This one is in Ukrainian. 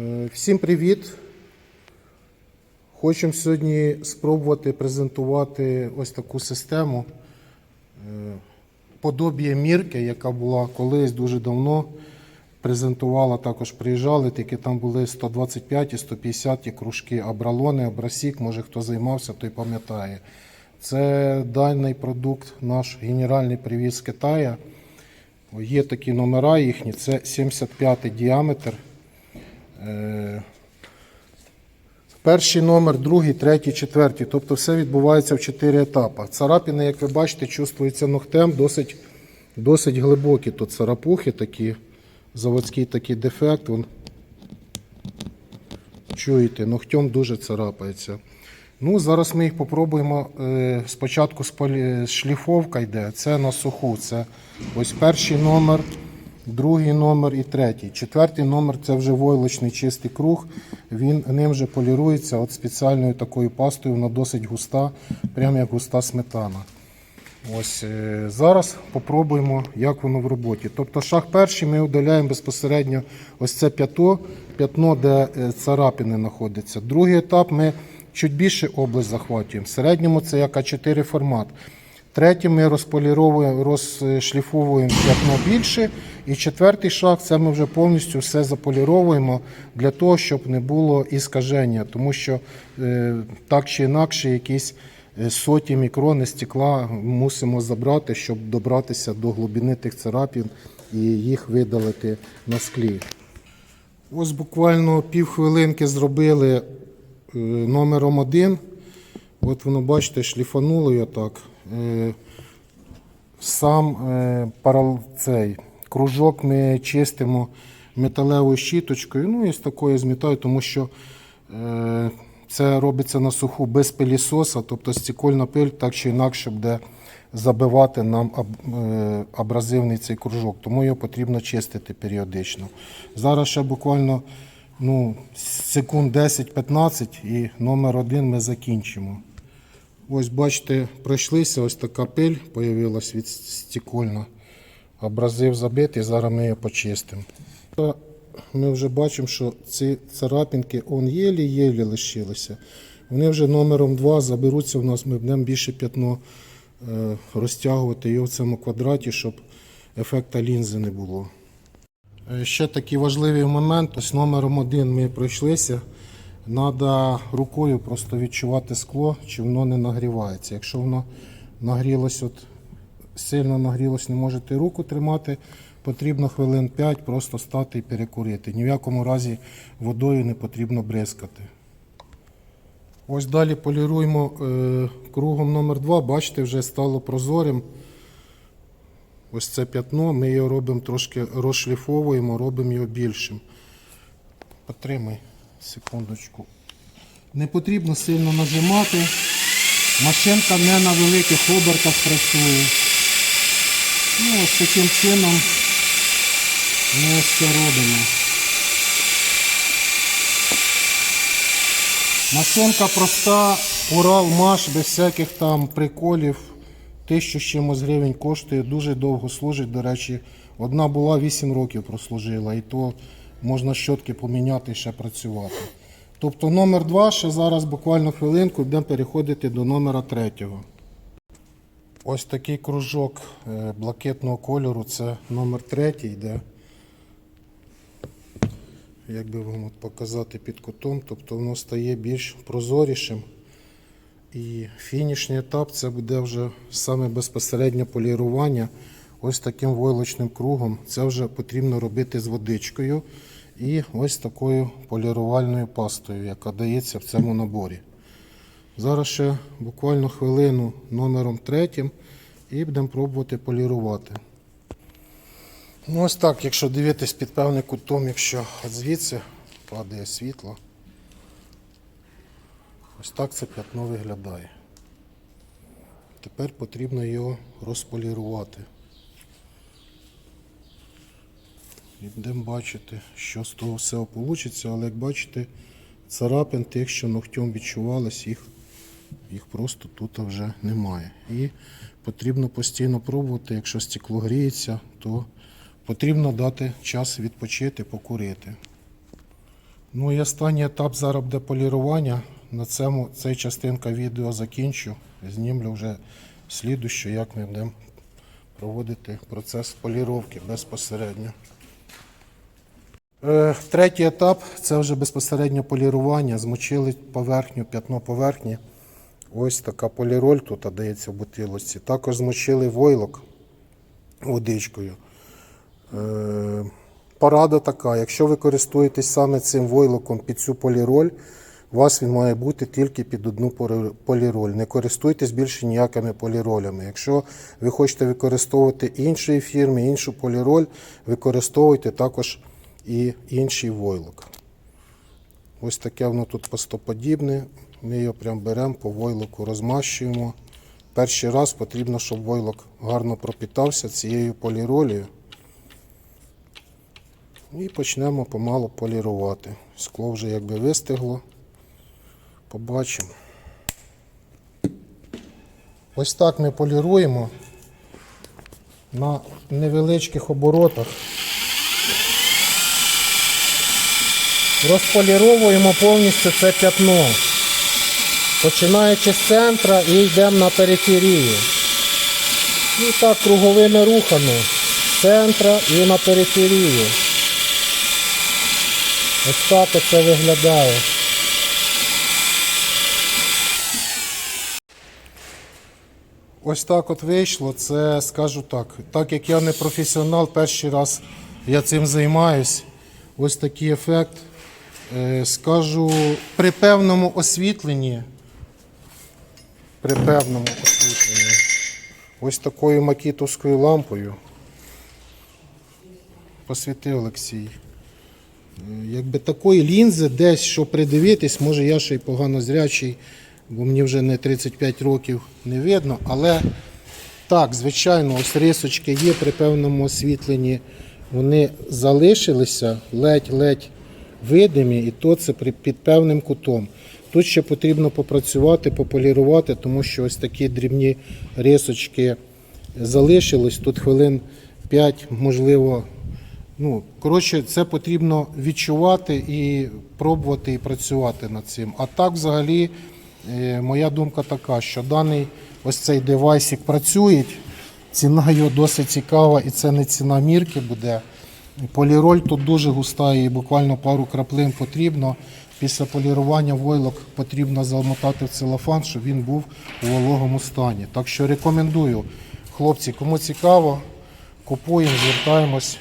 Е, Всім привіт! Хочемо сьогодні спробувати презентувати ось таку систему. Е, Подобіє мірки, яка була колись дуже давно. Презентувала, також приїжджали, тільки там були 125 і 150 кружки Абралони, Абрасік, може хто займався, той пам'ятає. Це даний продукт, наш генеральний привіз з Китаю. Є такі номера їхні, це 75 діаметр. Е, Перший номер, другий, третій, четвертий. Тобто все відбувається в чотири етапи. Царапини, як ви бачите, чувствуються ногтем, досить, досить глибокі тут царапухи такі, заводський такий дефект. Вон. Чуєте, ногтем дуже царапається. Ну, зараз ми їх попробуємо. Е, Спочатку шліфовка йде, це на суху. Це ось перший номер, другий номер і третій. Четвертий номер це вже войлочний чистий круг. Він ним вже полірується от спеціальною такою пастою, вона досить густа, прямо як густа сметана. Ось е, зараз попробуємо, як воно в роботі. Тобто шаг перший ми удаляємо безпосередньо ось це п'ято, п'ятно, де е, царапини знаходяться. Другий етап ми чуть більше область захватуємо. В середньому це як А4 формат. Третій ми розполіровуємо, розшліфовуємо п'ятно більше. І четвертий шаг це ми вже повністю все заполіровуємо для того, щоб не було іскаження, тому що е, так чи інакше якісь е, соті мікрони стекла мусимо забрати, щоб добратися до глибини тих царапін і їх видалити на склі. Ось буквально півхвилинки зробили е, номером один. От воно, бачите, шліфануло я так. Е, Сам е, цей кружок ми чистимо металевою щіточкою. Ну і з такою змітаю, тому що е, це робиться на суху без пилісоса, тобто стікольна пиль так чи інакше буде забивати нам абразивний цей кружок, тому його потрібно чистити періодично. Зараз ще буквально ну, секунд 10-15 і номер один ми закінчимо. Ось бачите, пройшлися, ось така пиль появилась від стікольна. Абразив забитий, зараз ми його почистимо. Ми вже бачимо, що ці царапинки єлі-єлі лишилися. Вони вже номером 2 заберуться в нас, ми будемо більше п'ятно е, розтягувати його в цьому квадраті, щоб ефекта лінзи не було. Е, Ще такий важливий момент. Ось номером один ми пройшлися. Треба рукою просто відчувати скло, чи воно не нагрівається. Якщо воно нагрілось, от, сильно нагрілось, не можете руку тримати, потрібно хвилин 5 просто стати і перекурити. Ні в якому разі водою не потрібно бризкати. Ось далі поліруємо е, кругом номер 2 Бачите, вже стало прозорим. Ось це п'ятно, ми його робимо трошки розшліфовуємо, робимо його більшим. Потримай секундочку. Не потрібно сильно нажимати. Машинка не на великих обертах працює. Ну, ось таким чином ми ось робимо. Машинка проста, Урал Маш, без всяких там приколів. Тисячу з чимось гривень коштує, дуже довго служить. До речі, одна була 8 років прослужила, і то можна щотки поміняти і ще працювати. Тобто номер 2 ще зараз буквально хвилинку будемо переходити до номера 3. Ось такий кружок е, блакитного кольору, це номер 3 йде. Як би вам от показати під кутом, тобто воно стає більш прозорішим. І фінішний етап це буде вже саме безпосереднє полірування ось таким войлочним кругом. Це вже потрібно робити з водичкою і ось такою полірувальною пастою, яка дається в цьому наборі. Зараз ще буквально хвилину номером третім і будемо пробувати полірувати. Ну ось так, якщо дивитись під певним кутом, якщо звідси падає світло. Ось так це п'ятно виглядає. Тепер потрібно його розполірувати. І будемо бачити, що з того всього вийде, але як бачите, царапин тих, що ногтем відчувались, їх, їх просто тут вже немає. І потрібно постійно пробувати, якщо стекло гріється, то потрібно дати час відпочити, покурити. Ну і останній етап зараз буде полірування. На цьому цей частинка відео закінчу. Знімлю вже слідуючу, як ми будемо проводити процес поліровки безпосередньо. Е, Третій етап це вже безпосередньо полірування. Змочили поверхню, п'ятно поверхні. Ось така поліроль тут дається в бутилочці. Також змочили войлок водичкою. Е, Порада така: якщо ви користуєтесь саме цим войлоком під цю поліроль, у вас він має бути тільки під одну поліроль. Не користуйтесь більше ніякими поліролями. Якщо ви хочете використовувати іншої фірми, іншу поліроль, використовуйте також і інший войлок. Ось таке воно тут пастоподібне. Ми його прям беремо по войлоку, розмащуємо. Перший раз потрібно, щоб войлок гарно пропітався цією поліролею. І почнемо помалу полірувати. Скло вже якби вистигло. Побачимо. Ось так ми поліруємо на невеличких оборотах. Розполіровуємо повністю це п'ятно. Починаючи з центра і йдемо на периферію. І так круговими рухами з центра і на периферію. Ось так оце виглядає. Ось так от вийшло. Це скажу так. Так як я не професіонал, перший раз я цим займаюсь. Ось такий ефект. Е, Скажу, при певному освітленні. При певному освітленні. Ось такою макітовською лампою. Посвітив Олексій. Е, Якби такої лінзи десь, що придивитись, може я ще й погано зрячий, бо мені вже не 35 років не видно. Але так, звичайно, ось рисочки є при певному освітленні. Вони залишилися ледь-ледь видимі, і то це під певним кутом. Тут ще потрібно попрацювати, пополірувати, тому що ось такі дрібні рисочки залишились. Тут хвилин 5, можливо, Ну, коротше, це потрібно відчувати і пробувати і працювати над цим. А так, взагалі, е, моя думка така, що даний ось цей девайсик працює, ціна його досить цікава, і це не ціна мірки буде. Поліроль тут дуже густа і буквально пару краплин потрібно. Після полірування войлок потрібно замотати в целофан, щоб він був у вологому стані. Так що рекомендую, хлопці, кому цікаво, купуємо, звертаємось.